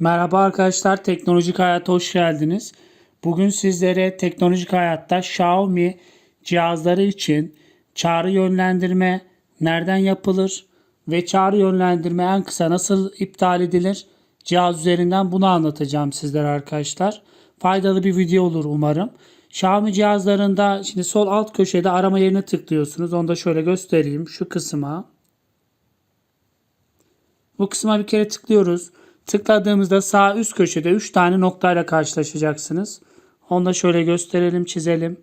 Merhaba arkadaşlar, Teknolojik Hayat'a hoş geldiniz. Bugün sizlere Teknolojik Hayat'ta Xiaomi cihazları için çağrı yönlendirme nereden yapılır ve çağrı yönlendirme en kısa nasıl iptal edilir cihaz üzerinden bunu anlatacağım sizlere arkadaşlar. Faydalı bir video olur umarım. Xiaomi cihazlarında şimdi sol alt köşede arama yerine tıklıyorsunuz. Onu da şöyle göstereyim şu kısma. Bu kısma bir kere tıklıyoruz. Tıkladığımızda sağ üst köşede 3 tane noktayla karşılaşacaksınız. Onu da şöyle gösterelim, çizelim.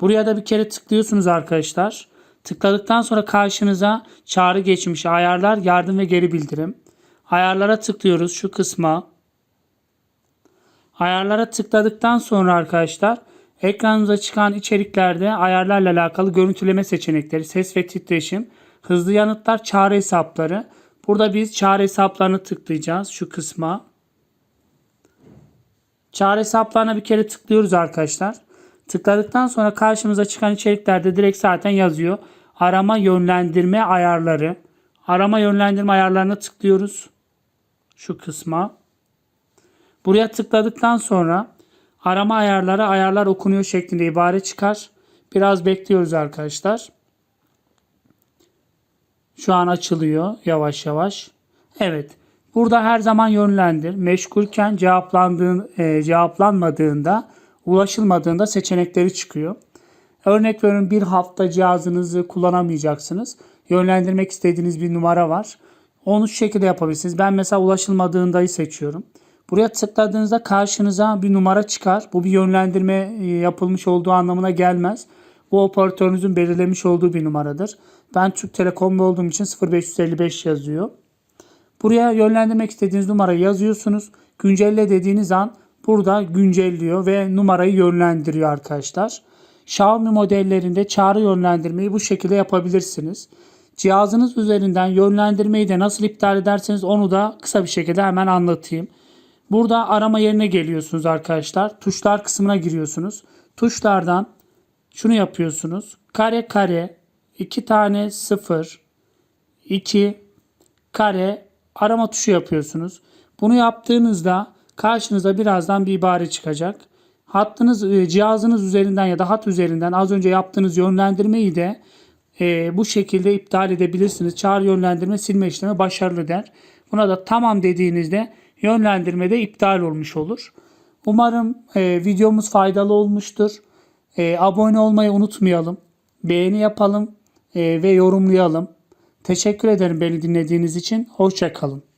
Buraya da bir kere tıklıyorsunuz arkadaşlar. Tıkladıktan sonra karşınıza çağrı geçmiş ayarlar, yardım ve geri bildirim. Ayarlara tıklıyoruz şu kısma. Ayarlara tıkladıktan sonra arkadaşlar ekranımıza çıkan içeriklerde ayarlarla alakalı görüntüleme seçenekleri, ses ve titreşim, hızlı yanıtlar, çağrı hesapları. Burada biz çağrı hesaplarını tıklayacağız şu kısma. Çağrı hesaplarına bir kere tıklıyoruz arkadaşlar. Tıkladıktan sonra karşımıza çıkan içeriklerde direkt zaten yazıyor. Arama yönlendirme ayarları. Arama yönlendirme ayarlarına tıklıyoruz. Şu kısma. Buraya tıkladıktan sonra arama ayarları ayarlar okunuyor şeklinde ibare çıkar. Biraz bekliyoruz arkadaşlar. Şu an açılıyor yavaş yavaş. Evet. Burada her zaman yönlendir. Meşgulken cevaplandığın, e, cevaplanmadığında, ulaşılmadığında seçenekleri çıkıyor. Örnek veriyorum bir hafta cihazınızı kullanamayacaksınız. Yönlendirmek istediğiniz bir numara var. Onu şu şekilde yapabilirsiniz. Ben mesela ulaşılmadığındayı seçiyorum. Buraya tıkladığınızda karşınıza bir numara çıkar. Bu bir yönlendirme e, yapılmış olduğu anlamına gelmez. Bu operatörünüzün belirlemiş olduğu bir numaradır. Ben Türk Telekom'da olduğum için 0555 yazıyor. Buraya yönlendirmek istediğiniz numarayı yazıyorsunuz. Güncelle dediğiniz an burada güncelliyor ve numarayı yönlendiriyor arkadaşlar. Xiaomi modellerinde çağrı yönlendirmeyi bu şekilde yapabilirsiniz. Cihazınız üzerinden yönlendirmeyi de nasıl iptal ederseniz onu da kısa bir şekilde hemen anlatayım. Burada arama yerine geliyorsunuz arkadaşlar. Tuşlar kısmına giriyorsunuz. Tuşlardan şunu yapıyorsunuz. Kare kare 2 tane 0 2 kare arama tuşu yapıyorsunuz. Bunu yaptığınızda karşınıza birazdan bir ibare çıkacak. Hattınız e, cihazınız üzerinden ya da hat üzerinden az önce yaptığınız yönlendirmeyi de e, bu şekilde iptal edebilirsiniz. Çağrı yönlendirme silme işlemi başarılı der. Buna da tamam dediğinizde yönlendirme de iptal olmuş olur. Umarım e, videomuz faydalı olmuştur. E, abone olmayı unutmayalım. Beğeni yapalım e, ve yorumlayalım. Teşekkür ederim beni dinlediğiniz için. Hoşçakalın.